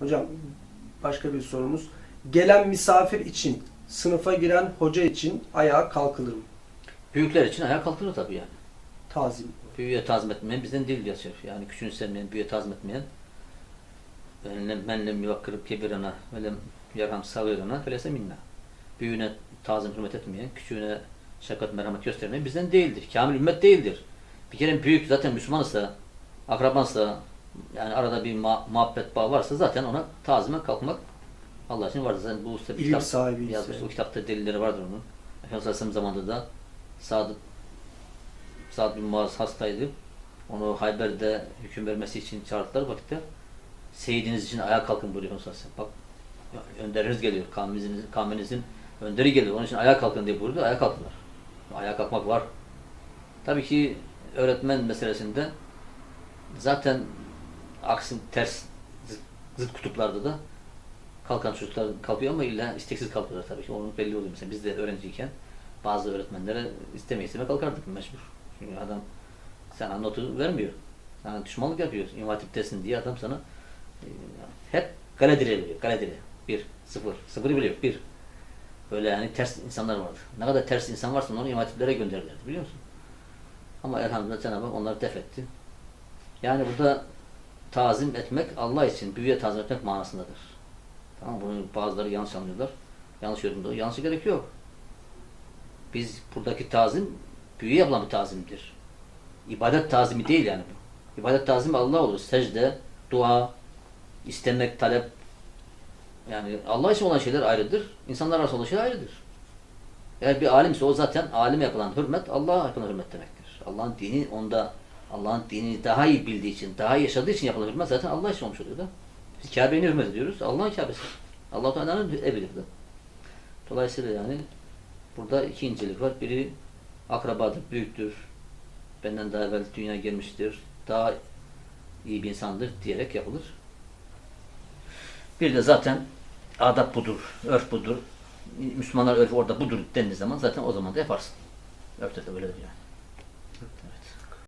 Hocam başka bir sorumuz. Gelen misafir için, sınıfa giren hoca için ayağa kalkılır mı? Büyükler için ayağa kalkılır tabii yani. Tazim. Büyüğe tazim etmeyen bizden değil şerif. Yani küçüğünü sevmeyen, büyüğe tazim etmeyen men men lem yuvakkırıp kebirana ve lem yarham sagirana felese minna. Büyüğüne tazim hürmet etmeyen, küçüğüne şefkat merhamet göstermeyen bizden değildir. Kamil ümmet değildir. Bir kere büyük zaten Müslümansa, akrabansa, yani arada bir ma- muhabbet bağı varsa zaten ona tazime kalkmak Allah için vardır. Zaten bu usta bir İlim kitap yazmış. O kitapta delilleri vardır onun. Efendimiz Aleyhisselam zamanında da Sa'd Sa'd bin Muaz hastaydı. Onu Hayber'de hüküm vermesi için çağırdılar vakitte. Seyidiniz için ayağa kalkın buyuruyor Efendimiz Aleyhisselam. Bak önderiniz geliyor. Kavminizin, kavminizin önderi geliyor. Onun için ayağa kalkın diye buyurdu. Ayağa kalktılar. Ayağa kalkmak var. Tabii ki öğretmen meselesinde zaten aksin ters zıt, kutuplarda da kalkan çocuklar kalkıyor ama illa isteksiz kalkıyorlar tabii ki. Onun belli oluyor. Mesela biz de öğrenciyken bazı öğretmenlere istemeye istemeye kalkardık mecbur. Çünkü adam sana notu vermiyor. Sana düşmanlık yapıyor. İmam Hatip'tesin diye adam sana e, hep gale direği veriyor. Gale direği. Bir, sıfır. Sıfırı bile yok. Bir. Böyle yani ters insanlar vardı. Ne kadar ters insan varsa onu imam hatiplere gönderirlerdi biliyor musun? Ama elhamdülillah Cenab-ı Hak onları def etti. Yani burada tazim etmek Allah için büyüye tazim etmek manasındadır. Tamam bunu bazıları yanlış anlıyorlar. Yanlış yorumluyor. Yanlışı gerek yok. Biz buradaki tazim büyüye yapılan bir tazimdir. İbadet tazimi değil yani bu. İbadet tazimi Allah olur. Secde, dua, istemek, talep. Yani Allah için olan şeyler ayrıdır. İnsanlar arasında olan şeyler ayrıdır. Eğer bir alimse o zaten alime yapılan hürmet Allah'a yapılan hürmet demektir. Allah'ın dini onda Allah'ın dinini daha iyi bildiği için, daha iyi yaşadığı için yapılan zaten Allah için olmuş oluyor da. Biz Kabe'ye hürmet ediyoruz. Allah'ın Kabe'si. Allah Teala'nın evidir. Dolayısıyla yani burada iki incelik var. Biri akrabadır, büyüktür. Benden daha evvel dünya gelmiştir. Daha iyi bir insandır diyerek yapılır. Bir de zaten adab budur, örf budur. Müslümanlar örfü orada budur dendiği zaman zaten o zaman da yaparsın. Örfte de böyledir yani.